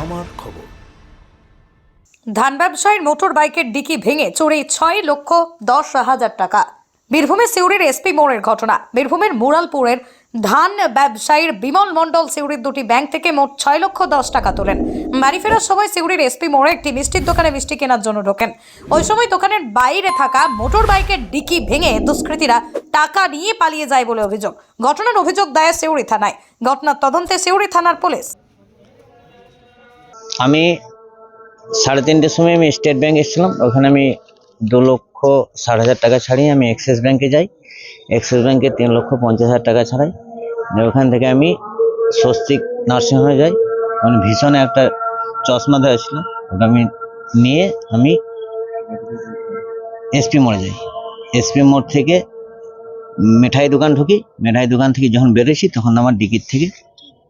আমার খবর। ধান ব্যবসায়ীর মোটর বাইকের ডিকি ভেঙে চোরে ছয় লক্ষ দশ হাজার টাকা। বীরভূমের সিউড়ির এসপি মোড়ের ঘটনা। বীরভূমের মুরালপুরের ধান ব্যবসায়ীর বিমল মণ্ডল সিউড়ির দুটি ব্যাংক থেকে মোট ছয় লক্ষ দশ টাকা তোলেন। বাড়ি ফেরার সময় সিউড়ির এসপি মোড়ে একটি মিষ্টির দোকানে মিষ্টি কেনার জন্য ঢোকেন। ওই সময় দোকানের বাইরে থাকা মোটর বাইকের ডিকি ভেঙে দুষ্কৃতীরা টাকা নিয়ে পালিয়ে যায় বলে অভিযোগ। ঘটনার অভিযোগ দায়ের সিউড়ি থানায়। ঘটনার তদন্তে সিউড়ি থানার পুলিশ আমি সাড়ে তিনটের সময় আমি স্টেট ব্যাংক এসেছিলাম। ওখানে আমি দু লক্ষ ষাট হাজার টাকা ছাড়িয়ে আমি অ্যাক্সিস ব্যাঙ্কে যাই। অ্যাক্সিস ব্যাঙ্কে তিন লক্ষ পঞ্চাশ হাজার টাকা ছাড়াই। ওখান থেকে আমি স্বস্তিক নার্সিংহোমে যাই। ওখানে ভীষণ একটা চশমা দেওয়া ছিল। ওটা আমি নিয়ে আমি এসপি মোড়ে যাই। এসপি মোড় থেকে মিঠাই দোকান ঢুকি। মিঠাই দোকান থেকে যখন বেরোছি তখন আমার ডিকির থেকে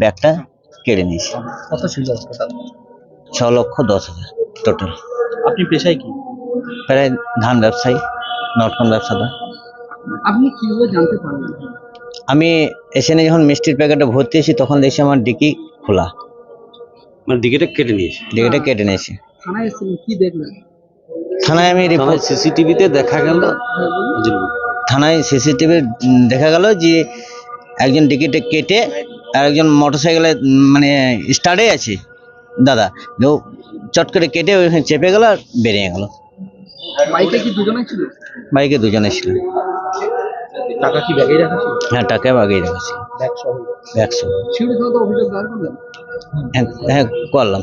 ব্যাগটা কেড়ে নিয়েছি। কত ছিল ছ লক্ষ দশ হাজার টোটাল আপনি পেশায় কি? প্রায় ধান ব্যবসায়ী নটকন ব্যবসাদার। আপনি কীভাবে জানতে পারলেন? আমি এখানে যখন মিষ্টির প্যাকেটে ভর্তি হয়েছি তখন দেখছি আমার ডিকি খোলা। মানে দিকেটা কেটে নিয়েছে? ডিকিটা কেটে নিয়েছি। থানায় এসেছিলেন কি দেখলেন? থানায় আমি রিপোর্ট সিসিটিভিতে দেখা গেল থানায় সিসিটিভি দেখা গেল যে একজন টিকিটে কেটে আর একজন মোটর সাইকেলে মানে স্টার্টে আছে। দাদা চট করে কেটে ওইখানে চেপে গেল আর বেরিয়ে গেল। বাইকে কি দুজনে ছিল? বাইকে দুজনে ছিল। টাকা কি রাখা ছিল? হ্যাঁ টাকা বাগিয়ে রেখেছি ব্যাগ সহ একশো শিউড়ি তো অভিযোগ দায়ের করলেন হ্যাঁ হ্যাঁ করলাম।